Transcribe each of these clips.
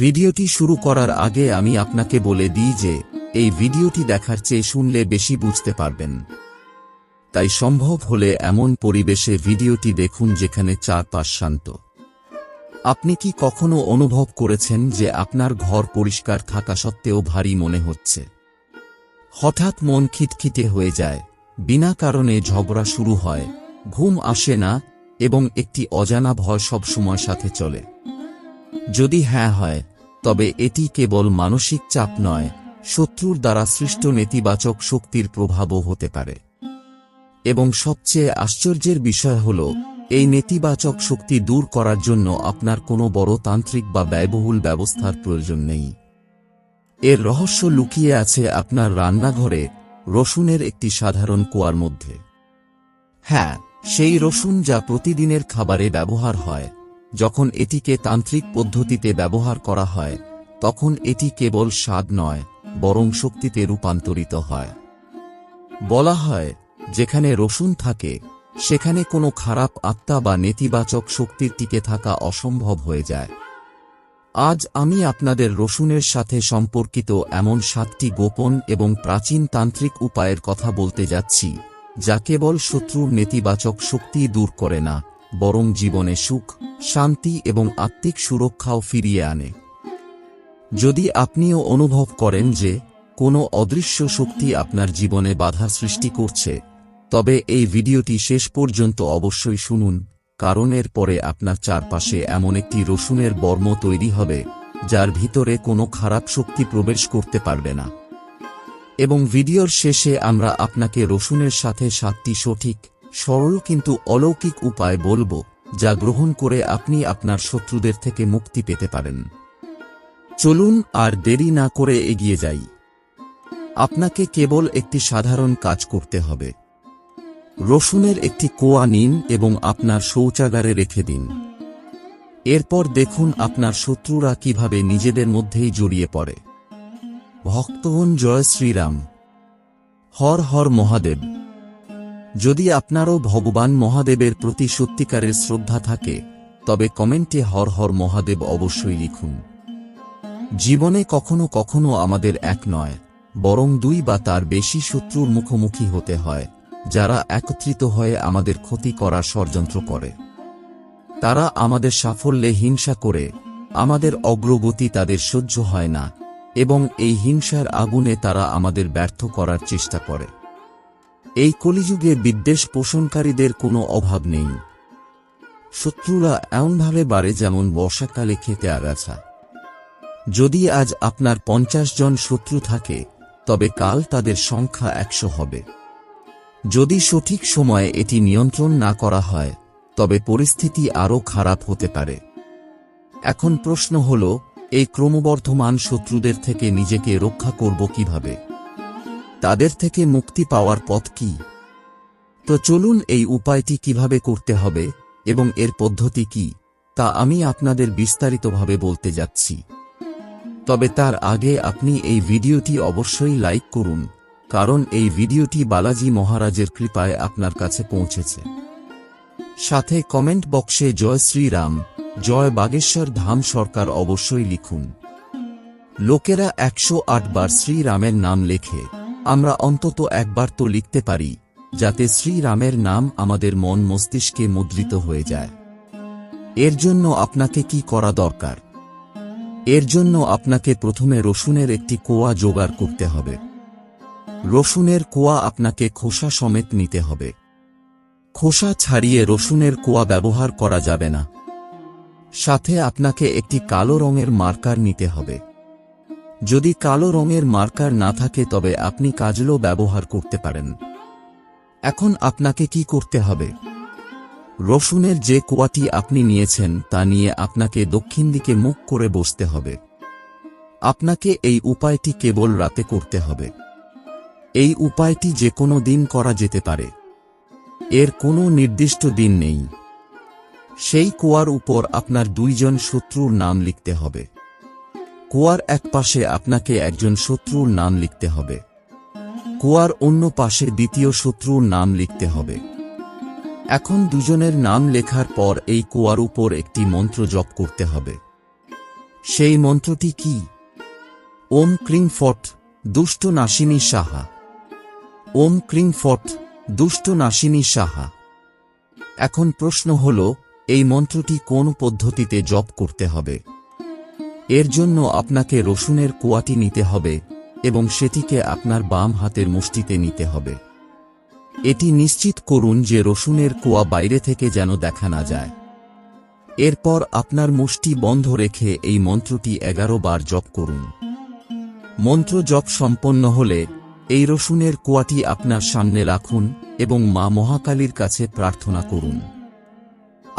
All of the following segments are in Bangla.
ভিডিওটি শুরু করার আগে আমি আপনাকে বলে দিই যে, এই ভিডিওটি দেখার চেয়ে শুনলে বেশি বুঝতে পারবেন। তাই সম্ভব হলে এমন পরিবেশে ভিডিওটি দেখুন যেখানে চারপাশ শান্ত। আপনি কি কখনো অনুভব করেছেন যে আপনার ঘর পরিষ্কার থাকা সত্ত্বেও ভারী মনে হচ্ছে? হঠাৎ মন খিটখিটে হয়ে যায়। বিনা কারণে ঝগড়া শুরু হয়। ঘুম আসে না এবং একটি অজানা ভয় সব সময় সাথে চলে। যদি হ্যাঁ হয় তবে এটি কেবল মানসিক চাপ নয়, শত্রুর দ্বারা সৃষ্ট নেতিবাচক শক্তির প্রভাবও হতে পারে। এবং সবচেয়ে আশ্চর্যের বিষয় হল, এই নেতিবাচক শক্তি দূর করার জন্য আপনার কোনো বড় তান্ত্রিক বা ব্যয়বহুল ব্যবস্থার প্রয়োজন নেই। এর রহস্য লুকিয়ে আছে আপনার রান্নাঘরে, রসুনের একটি সাধারণ কুয়ার মধ্যে। হ্যাঁ সেই রসুন যা প্রতিদিনের খাবারে ব্যবহার হয়। যখন এটিকে তান্ত্রিক পদ্ধতিতে ব্যবহার করা হয়, তখন এটি কেবল স্বাদ নয়, বরং শক্তিতে রূপান্তরিত হয়। বলা হয়, যেখানে রসুন থাকে, সেখানে কোনো খারাপ আত্মা বা নেতিবাচক শক্তির টিকে থাকা অসম্ভব হয়ে যায়। আজ আমি আপনাদের রসুনের সাথে সম্পর্কিত এমন সাতটি গোপন এবং প্রাচীন তান্ত্রিক উপায়ের কথা বলতে যাচ্ছি, যা কেবল শত্রুর নেতিবাচক শক্তি দূর করে না। বরং জীবনে সুখ, শান্তি এবং আত্মিক সুরক্ষাও ফিরিয়ে আনে। যদি আপনিও অনুভব করেন যে কোনো অদৃশ্য শক্তি আপনার জীবনে বাধা সৃষ্টি করছে, তবে এই ভিডিওটি শেষ পর্যন্ত অবশ্যই শুনুন, কারণ এর পরে আপনার চারপাশে এমন একটি রসুনের বর্ম তৈরি হবে, যার ভিতরে কোনো খারাপ শক্তি প্রবেশ করতে পারবে না। এবং ভিডিওর শেষে আমরা আপনাকে রসুনের সাথে সাতটি সঠিক সরল কিন্তু অলৌকিক উপায় বলব, যা গ্রহণ করে আপনি আপনার শত্রুদের থেকে মুক্তি পেতে পারেন। চলুন আর দেরি না করে এগিয়ে যাই। আপনাকে কেবল একটি সাধারণ কাজ করতে হবে। রসুনের একটি কোয়া নিন এবং আপনার শৌচাগারে রেখে দিন। এরপর দেখুন আপনার শত্রুরা কীভাবে নিজেদের মধ্যেই জড়িয়ে পড়ে। ভক্তগণ, জয় শ্রীরাম। হর হর মহাদেব। যদি আপনারও ভগবান মহাদেবের প্রতি সত্যিকারের শ্রদ্ধা থাকে, তবে কমেন্টে হর হর মহাদেব অবশ্যই লিখুন। জীবনে কখনো কখনো আমাদের এক নয়, বরং দুই বা তার বেশি শত্রুর মুখোমুখি হতে হয়, যারা একত্রিত হয়ে আমাদের ক্ষতি করার ষড়যন্ত্র করে। তারা আমাদের সাফল্যে হিংসা করে, আমাদের অগ্রগতি তাদের সহ্য হয় না, এবং এই হিংসার আগুনে তারা আমাদের ব্যর্থ করার চেষ্টা করে। এই কলিযুগে বিদ্বেষ পোষণকারীদের কোনো অভাব নেই। শত্রুরা এমনভাবে বাড়ে যেমন বর্ষাকালে খেতে আগাছা। যদি আজ আপনার পঞ্চাশ জন শত্রু থাকে, তবে কাল তাদের সংখ্যা একশো হবে। যদি সঠিক সময়ে এটি নিয়ন্ত্রণ না করা হয়, তবে পরিস্থিতি আরও খারাপ হতে পারে। এখন প্রশ্ন হল, এই ক্রমবর্ধমান শত্রুদের থেকে নিজেকে রক্ষা করব কীভাবে? তাদের থেকে মুক্তি পাওয়ার পথ কি? তো চলুন এই উপায়টি কীভাবে করতে হবে এবং এর পদ্ধতি কি, তা আমি আপনাদের বিস্তারিতভাবে বলতে যাচ্ছি। তবে তার আগে আপনি এই ভিডিওটি অবশ্যই লাইক করুন, কারণ এই ভিডিওটি বালাজি মহারাজের কৃপায় আপনার কাছে পৌঁছেছে। সাথে কমেন্ট বক্সে জয় শ্রীরাম, জয় বাগেশ্বর ধাম সরকার অবশ্যই লিখুন। লোকেরা একশো বার শ্রীরামের নাম লেখে। আমরা অন্তত একবার তো লিখতে পারি, যাতে শ্রীরামের নাম আমাদের মন মস্তিষ্কে মুদ্রিত হয়ে যায়। এর জন্য আপনাকে কি করা দরকার? এর জন্য আপনাকে প্রথমে রসুনের একটি কোয়া জোগাড় করতে হবে। রসুনের কোয়া আপনাকে খোসা সমেত নিতে হবে। খোসা ছাড়িয়ে রসুনের কোয়া ব্যবহার করা যাবে না। সাথে আপনাকে একটি কালো রঙের মার্কার নিতে হবে। যদি কালো রঙের মার্কার না থাকে তবে আপনি কাজলও ব্যবহার করতে পারেন। এখন আপনাকে কি করতে হবে? রসুনের যে কোয়াটি আপনি নিয়েছেন তা নিয়ে আপনাকে দক্ষিণ দিকে মুখ করে বসতে হবে। আপনাকে এই উপায়টি কেবল রাতে করতে হবে। এই উপায়টি যে কোনো দিন করা যেতে পারে। এর কোনো নির্দিষ্ট দিন নেই। সেই কুয়ার উপর আপনার দুইজন শত্রুর নাম লিখতে হবে। কুয়ার এক পাশে আপনাকে একজন শত্রুর নাম লিখতে হবে। কুয়ার অন্য পাশে দ্বিতীয় শত্রুর নাম লিখতে হবে। এখন দুজনের নাম লেখার পর এই কুয়ার উপর একটি মন্ত্র জপ করতে হবে। সেই মন্ত্রটি কি? ওম ক্রিং ফট, দুষ্ট নাশিনী সাহা। ওম ক্রিং ফট, দুষ্ট নাশিনী সাহা। এখন প্রশ্ন হল, এই মন্ত্রটি কোন পদ্ধতিতে জপ করতে হবে? এর জন্য আপনাকে রসুনের কুয়াটি নিতে হবে, এবং সেটিকে আপনার বাম হাতের মুষ্টিতে নিতে হবে। এটি নিশ্চিত করুন যে রসুনের কুয়া বাইরে থেকে যেন দেখা না যায়। এরপর আপনার মুষ্টি বন্ধ রেখে এই মন্ত্রটি এগারো বার জপ করুন। মন্ত্র জপ সম্পন্ন হলে এই রসুনের কুয়াটি আপনার সামনে রাখুন এবং মা মহাকালীর কাছে প্রার্থনা করুন।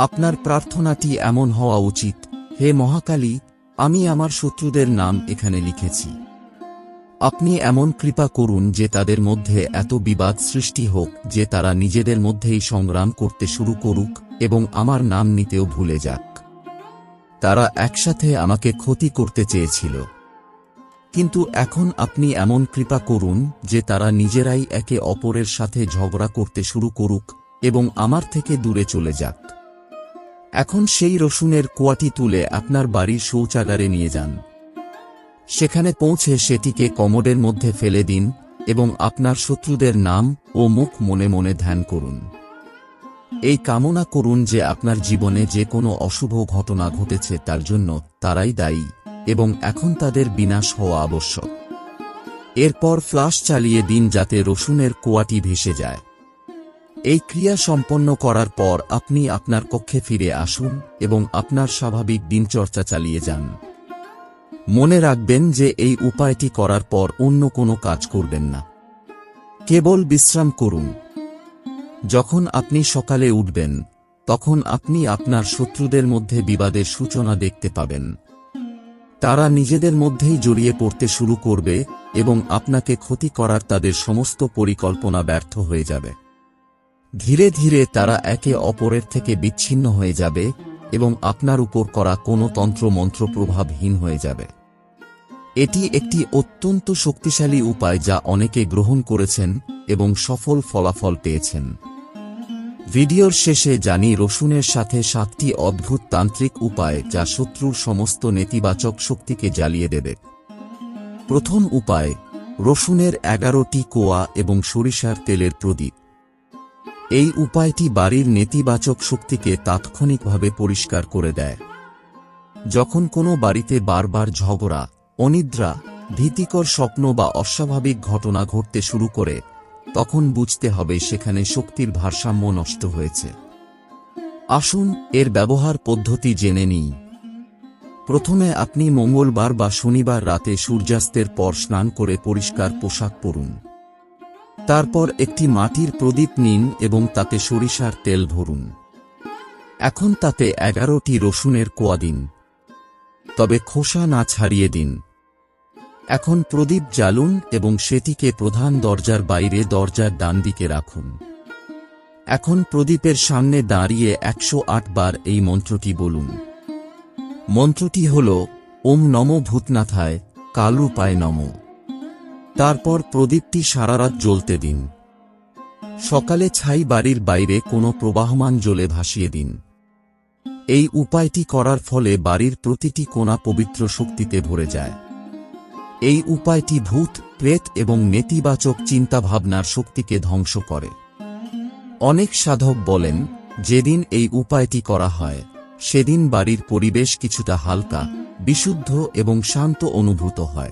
আপনার প্রার্থনাটি এমন হওয়া উচিত, হে মহাকালী আমি আমার শত্রুদের নাম এখানে লিখেছি। আপনি এমন কৃপা করুন যে তাদের মধ্যে এত বিবাদ সৃষ্টি হোক যে তারা নিজেদের মধ্যেই সংগ্রাম করতে শুরু করুক এবং আমার নাম নিতেও ভুলে যাক। তারা একসাথে আমাকে ক্ষতি করতে চেয়েছিল। কিন্তু এখন আপনি এমন কৃপা করুন যে তারা নিজেরাই একে অপরের সাথে ঝগড়া করতে শুরু করুক এবং আমার থেকে দূরে চলে যাক। এখন সেই রসুনের কুয়াটি তুলে আপনার বাড়ির শৌচাগারে নিয়ে যান। সেখানে পৌঁছে সেটিকে কমোডের মধ্যে ফেলে দিন এবং আপনার শত্রুদের নাম ও মুখ মনে মনে ধ্যান করুন। এই কামনা করুন যে আপনার জীবনে যে কোনো অশুভ ঘটনা ঘটেছে তার জন্য তারাই দায়ী এবং এখন তাদের বিনাশ হওয়া আবশ্যক। এরপর ফ্লাশ চালিয়ে দিন যাতে রসুনের কোয়াটি ভেসে যায়। এই ক্রিয়া সম্পন্ন করার পর আপনি আপনার কক্ষে ফিরে আসুন এবং আপনার স্বাভাবিক দিনচর্চা চালিয়ে যান। মনে রাখবেন যে এই উপায়টি করার পর অন্য কোনো কাজ করবেন না। কেবল বিশ্রাম করুন। যখন আপনি সকালে উঠবেন, তখন আপনি আপনার শত্রুদের মধ্যে বিবাদের সূচনা দেখতে পাবেন। তারা নিজেদের মধ্যেই জড়িয়ে পড়তে শুরু করবে এবং আপনাকে ক্ষতি করার তাদের সমস্ত পরিকল্পনা ব্যর্থ হয়ে যাবে। ধীরে ধীরে তারা একে অপরের থেকে বিচ্ছিন্ন হয়ে যাবে এবং আপনার উপর করা কোনো তন্ত্র মন্ত্র প্রভাবহীন হয়ে যাবে। এটি একটি অত্যন্ত শক্তিশালী উপায় যা অনেকে গ্রহণ করেছেন এবং সফল ফলাফল পেয়েছেন। ভিডিওর শেষে জানি রসুনের সাথে সাতটি অদ্ভুত তান্ত্রিক উপায় যা শত্রুর সমস্ত নেতিবাচক শক্তিকে জ্বালিয়ে দেবে। প্রথম উপায়, রসুনের এগারোটি কোয়া এবং সরিষার তেলের প্রদীপ। এই উপায়টি বাড়ির নেতিবাচক শক্তিকে তাৎক্ষণিকভাবে পরিষ্কার করে দেয়। যখন কোনো বাড়িতে বারবার ঝগড়া, অনিদ্রা, ভীতিকর স্বপ্ন বা অস্বাভাবিক ঘটনা ঘটতে শুরু করে, তখন বুঝতে হবে সেখানে শক্তির ভারসাম্য নষ্ট হয়েছে। আসুন এর ব্যবহার পদ্ধতি জেনে নিই। প্রথমে আপনি মঙ্গলবার বা শনিবার রাতে সূর্যাস্তের পর স্নান করে পরিষ্কার পোশাক পরুন। তারপর একটি মাটির প্রদীপ নিন এবং তাতে সরিষার তেল ভরুন। এখন তাতে এগারোটি রসুনের কোয়া দিন। তবে খোসা না ছাড়িয়ে দিন। এখন প্রদীপ জ্বালুন এবং সেটিকে প্রধান দরজার বাইরে দরজার ডান দিকে রাখুন। এখন প্রদীপের সামনে দাঁড়িয়ে একশো আট বার এই মন্ত্রটি বলুন। মন্ত্রটি হল, ওম নম ভূতনাথায়, কালু পায় নম। তারপর প্রদীপটি সারারাত জ্বলতে দিন। সকালে ছাই বাড়ির বাইরে কোনো প্রবাহমান জলে ভাসিয়ে দিন। এই উপায়টি করার ফলে বাড়ির প্রতিটি কোণা পবিত্র শক্তিতে ভরে যায়। এই উপায়টি ভূত, প্রেত এবং নেতিবাচক চিন্তাভাবনার শক্তিকে ধ্বংস করে। অনেক সাধক বলেন, যেদিন এই উপায়টি করা হয়, সেদিন বাড়ির পরিবেশ কিছুটা হালকা, বিশুদ্ধ এবং শান্ত অনুভূত হয়।